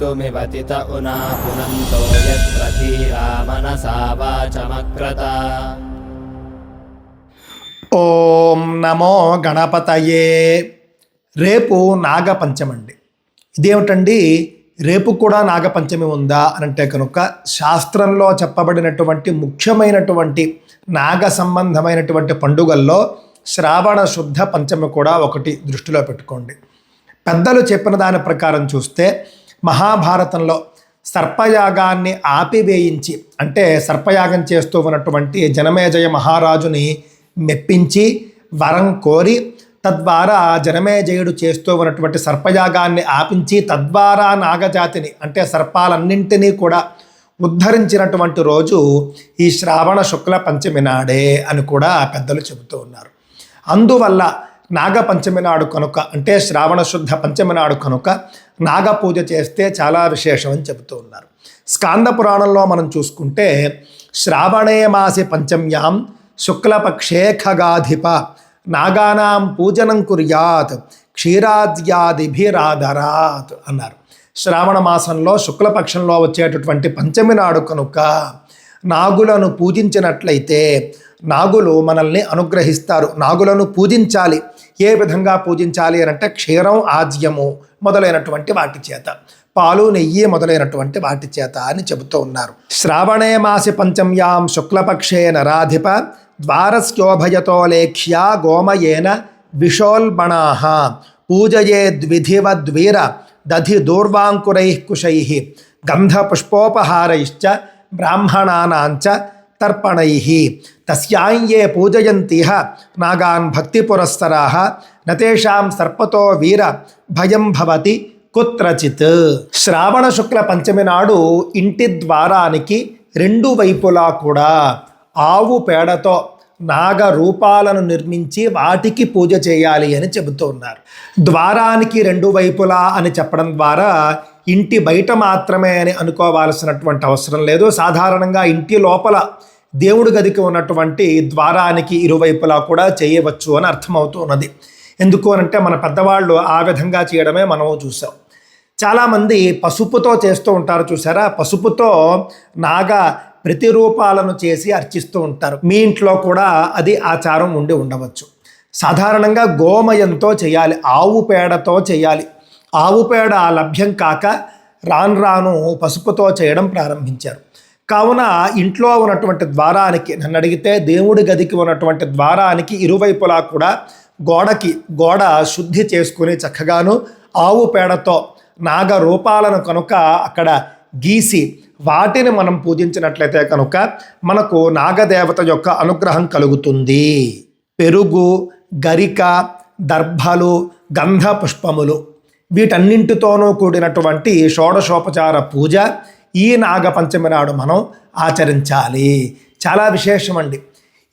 कर्तुमिवतित उना पुनन्तो यत्र धीरा मनसा वाचमक्रता ఓం నమో గణపతయే రేపు నాగపంచమి అండి ఇదేమిటండి రేపు కూడా నాగపంచమి ఉందా అని అంటే కనుక శాస్త్రంలో చెప్పబడినటువంటి ముఖ్యమైనటువంటి నాగ సంబంధమైనటువంటి పండుగల్లో శ్రావణ శుద్ధ పంచమి కూడా ఒకటి దృష్టిలో పెట్టుకోండి పెద్దలు చెప్పిన దాని ప్రకారం చూస్తే మహాభారతంలో సర్పయాగాన్ని ఆపివేయించి అంటే సర్పయాగం చేస్తూ ఉన్నటువంటి జనమేజయ మహారాజుని మెప్పించి వరం కోరి తద్వారా జనమేజయుడు చేస్తూ ఉన్నటువంటి సర్పయాగాన్ని ఆపించి తద్వారా నాగజాతిని అంటే సర్పాలన్నింటినీ కూడా ఉద్ధరించినటువంటి రోజు ఈ శ్రావణ శుక్ల పంచమి నాడే అని కూడా పెద్దలు చెబుతూ ఉన్నారు. అందువల్ల నాగపంచమి నాడు కనుక అంటే శ్రావణ శుద్ధ పంచమి నాడు కనుక నాగ పూజ చేస్తే చాలా విశేషం అని చెబుతూ ఉన్నారు. స్కాంద పురాణంలో మనం చూసుకుంటే శ్రావణే మాసి పంచమ్యాం శుక్లపక్షే ఖగాధిప నాగానాం పూజనం కుర్యాత్ క్షీరాద్యాదిభిరాధరాత్ అన్నారు. శ్రావణ మాసంలో శుక్లపక్షంలో వచ్చేటటువంటి పంచమి నాడు కనుక నాగులను పూజించినట్లయితే నాగులు మనల్ని అనుగ్రహిస్తారు నాగులను పూజించాలి. ఏ విధంగా పూజించాలి అని అంటే క్షీరం ఆజ్యము మొదలైనటువంటి వాటి చేత. పాలు నెయ్యి మొదలైనటువంటి వాటి చేత అని చెబుతూ ఉన్నారు. శ్రావణే మాసి పంచమ్యాం శుక్లపక్షే నరాధిప ద్వారస్యోభయతో లేఖ్యా గోమయేన విషోల్బణా పూజయేద్విధివద్వీర దధి దూర్వాంకురై కుశై. గంధపుష్పోపహారైశ్చ బ్రాహ్మణానాంచ తర్పణై తస్యాయే పూజయంతిహ నాగాన్ భక్తిపురస్సరా నతేషాం సర్పతో వీర భయం భవతి కుత్రచిత్ శ్రావణ శుక్ల పంచమి నాడు ఇంటి ద్వారానికి రెండు వైపులా కూడా ఆవు పేడతో నాగ రూపాలను నిర్మించి వాటికి పూజ చేయాలి అని చెబుతూ ఉన్నారు. ద్వారానికి రెండు వైపులా అని చెప్పడం ద్వారా ఇంటి బయట మాత్రమే అని అనుకోవాల్సినటువంటి అవసరం లేదు. సాధారణంగా ఇంటి లోపల దేవుడి గదికి ఉన్నటువంటి ద్వారానికి ఇరువైపులా కూడా చేయవచ్చు అని అర్థమవుతూ ఉన్నది ఎందుకు అనంటే మన పెద్దవాళ్ళు ఆ విధంగా చేయడమే మనము చూసాం చాలామంది పసుపుతో చేస్తూ ఉంటారు చూసారా పసుపుతో నాగ ప్రతిరూపాలను చేసి అర్చిస్తూ ఉంటారు. మీ ఇంట్లో కూడా అది ఆచారం ఉండి ఉండవచ్చు. సాధారణంగా గోమయంతో చేయాలి ఆవు పేడతో చేయాలి. ఆవు పేడ లభ్యం కాక రాను రాను పసుపుతో చేయడం ప్రారంభించారు. కావున ఇంట్లో ఉన్నటువంటి ద్వారానికి నన్ను అడిగితే దేవుడి గదికి ఉన్నటువంటి ద్వారానికి ఇరువైపులా కూడా గోడకి గోడ శుద్ధి చేసుకుని చక్కగాను ఆవు పేడతో నాగ రూపాలను కనుక అక్కడ గీసి వాటిని మనం పూజించినట్లయితే కనుక మనకు నాగదేవత యొక్క అనుగ్రహం కలుగుతుంది. పెరుగు గరిక దర్భలు గంధ పుష్పములు వీటన్నింటితోనూ కూడినటువంటి షోడశోపచార పూజ ఈ నాగపంచమి నాడు మనం ఆచరించాలి. చాలా విశేషమండి.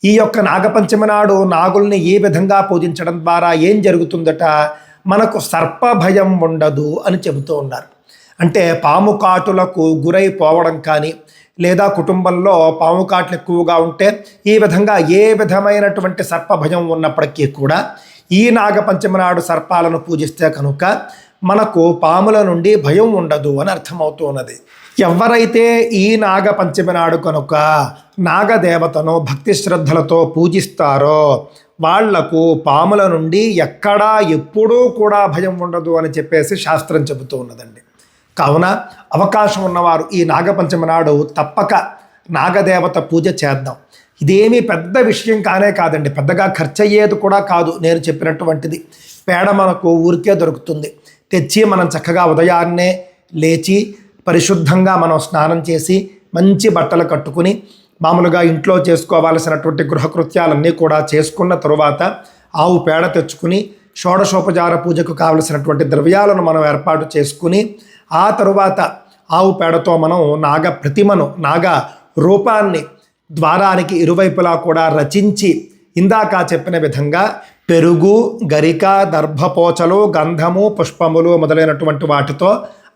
ఈ యొక్క నాగపంచమి నాడు నాగుల్ని ఏ విధంగా పూజించడం ద్వారా ఏం జరుగుతుందట? మనకు సర్ప భయం ఉండదు అని చెబుతూ ఉన్నారు. అంటే పాము కాటులకు గురైపోవడం కానీ లేదా కుటుంబంలో పాము కాట్లు ఎక్కువగా ఉంటే ఈ విధంగా ఏ విధమైనటువంటి సర్ప భయం ఉన్నప్పటికీ కూడా ఈ నాగపంచమి నాడు సర్పాలను పూజిస్తే కనుక మనకు పాముల నుండి భయం ఉండదు అని అర్థమవుతూ ఉన్నది ఎవరైతే ఈ నాగ పంచమి నాడు కనుక నాగదేవతను భక్తి శ్రద్ధలతో పూజిస్తారో వాళ్ళకు పాముల నుండి ఎక్కడా ఎప్పుడూ కూడా భయం ఉండదు అని చెప్పేసి శాస్త్రం చెబుతూ ఉన్నదండి. కావున అవకాశం ఉన్నవారు ఈ నాగపంచమి నాడు తప్పక నాగదేవత పూజ చేద్దాం. ఇదేమీ పెద్ద విషయం కానే కాదండి. పెద్దగా ఖర్చు అయ్యేది కూడా కాదు నేను చెప్పినటువంటిది. పేడ మనకు ఊరికే దొరుకుతుంది. తెచ్చి మనం చక్కగా ఉదయాన్నే లేచి పరిశుద్ధంగా మనం స్నానం చేసి మంచి బట్టలు కట్టుకుని మామూలుగా ఇంట్లో చేసుకోవాల్సినటువంటి గృహకృత్యాలన్నీ కూడా చేసుకున్న తరువాత ఆవు పేడ తెచ్చుకుని షోడశోపచార పూజకు కావలసినటువంటి ద్రవ్యాలను మనం ఏర్పాటు చేసుకుని ఆ తరువాత ఆవు పేడతో మనం నాగ ప్రతిమను నాగ రూపాన్ని ద్వారానికి ఇరువైపులా కూడా రచించి ఇందాక చెప్పిన విధంగా పెరుగు గరిక దర్భపోచలు గంధము పుష్పములు మొదలైనటువంటి వాటితో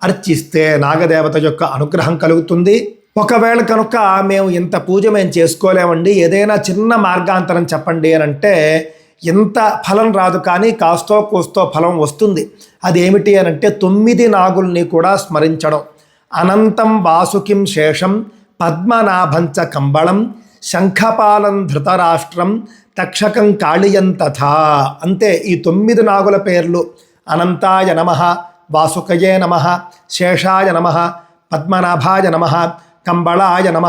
అర్చిస్తే నాగదేవత యొక్క అనుగ్రహం కలుగుతుంది. ఒకవేళ కనుక మేము ఇంత పూజ మేము చేసుకోలేమండి ఏదైనా చిన్న మార్గాంతరం చెప్పండి అని అంటే ఇంత ఫలం రాదు కానీ కాస్తో కూస్తో ఫలం వస్తుంది. అదేమిటి అని అంటే తొమ్మిది నాగుల్ని కూడా స్మరించడం. అనంతం వాసుకిం శేషం పద్మనాభంచ కంబళం శంఖపాలం ధృతరాష్ట్రం తక్షకం కాళియం తథా. అంతే ఈ తొమ్మిది నాగుల పేర్లు అనంతాయ నమ వాసుకయే నమ శేషాయ నమ పద్మనాభాయ నమ కంబళాయ నమ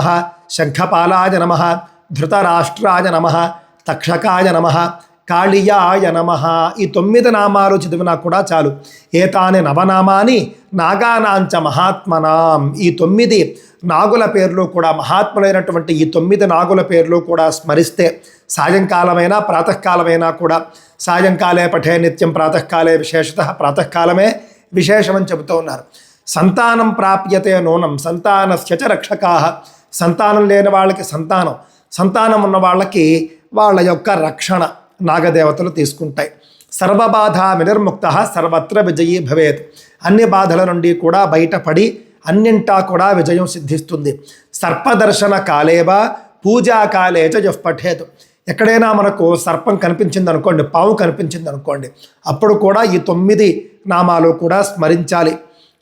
శంఖపాలాయ నమ ధృతరాష్ట్రాయ నమ తక్షకాయ నమ కాళియాయ నమ. ఈ తొమ్మిది నామాలు చదివినా కూడా చాలు. ఏతాని నవనామాని నాగానాంచ మహాత్మనాం. ఈ తొమ్మిది నాగుల పేర్లు కూడా మహాత్ములైనటువంటి ఈ తొమ్మిది నాగుల పేర్లు కూడా స్మరిస్తే సాయంకాలమైనా ప్రాతకాలమైనా కూడా సాయంకాలే పఠే నిత్యం ప్రాతకాలే విశేషత ప్రాతకాలమే విశేషమని చెబుతూ ఉన్నారు. సంతానం ప్రాప్యతే నూనం సంతానస్య చ రక్షకా. సంతానం లేని వాళ్ళకి సంతానం. సంతానం ఉన్న వాళ్ళకి వాళ్ళ యొక్క రక్షణ. నాగదేవతలు తీసుకుంటాయి. సర్వబాధ వినిర్ముక్త సర్వత్ర విజయీ భవేత్. అన్ని బాధల నుండి కూడా బయటపడి అన్నింటా కూడా విజయం సిద్ధిస్తుంది. సర్పదర్శన కాలేవా పూజా కాలే చ పఠేత్ ఎక్కడైనా మనకు సర్పం కనిపించింది అనుకోండి పాము కనిపించింది అనుకోండి అప్పుడు కూడా ఈ తొమ్మిది నామాలు కూడా స్మరించాలి.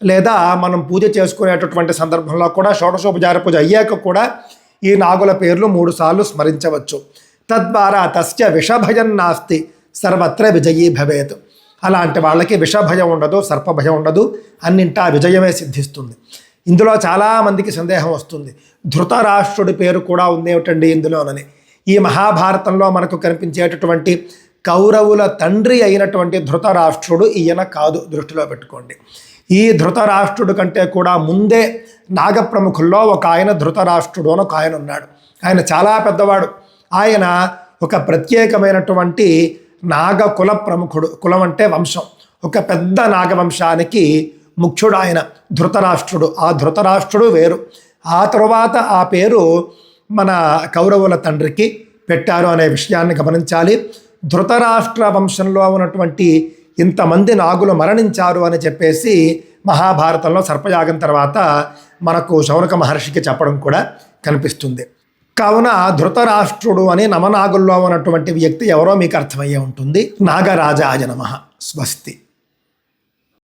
లేదా మనం పూజ చేసుకునేటటువంటి సందర్భంలో కూడా షోడశోపచార పూజ అయ్యాక కూడా ఈ నాగుల పేర్లు మూడు సార్లు స్మరించవచ్చు. తద్వారా తస్య విషభయం నాస్తి సర్వత్ర విజయీ భవేత్. అలాంటి వాళ్ళకి విషభయం ఉండదు సర్పభయం ఉండదు అన్నింటా విజయమే సిద్ధిస్తుంది. ఇందులో చాలామందికి సందేహం వస్తుంది. ధృతరాష్ట్రుడి పేరు కూడా ఉందేమిటండి ఇందులోనని ఈ మహాభారతంలో మనకు కనిపించేటటువంటి కౌరవుల తండ్రి అయినటువంటి ధృతరాష్ట్రుడు ఈయన కాదు దృష్టిలో పెట్టుకోండి. ఈ ధృతరాష్ట్రుడు కంటే కూడా ముందే నాగప్రముఖుల్లో ఒక ఆయన ధృతరాష్ట్రుడు అని ఒక ఆయన ఉన్నాడు. ఆయన చాలా పెద్దవాడు. ఆయన ఒక ప్రత్యేకమైనటువంటి నాగ కుల ప్రముఖుడు. కులం అంటే వంశం. ఒక పెద్ద నాగవంశానికి ముఖ్యుడు ఆయన ధృతరాష్ట్రుడు. ఆ ధృతరాష్ట్రుడు వేరు. ఆ తరువాత ఆ పేరు మన కౌరవుల తండ్రికి పెట్టారు అనే విషయాన్ని గమనించాలి. ధృతరాష్ట్ర వంశంలో ఉన్నటువంటి ఇంతమంది నాగులు మరణించారు అని చెప్పేసి మహాభారతంలో సర్పయాగం తర్వాత మనకు శౌనక మహర్షికి చెప్పడం కూడా కనిపిస్తుంది. కావున ధృతరాష్ట్రుడు అని నమనాగుల్లో ఉన్నటువంటి వ్యక్తి ఎవరో మీకు అర్థమయ్యే ఉంటుంది. నాగరాజాయ నమ. స్వస్తి.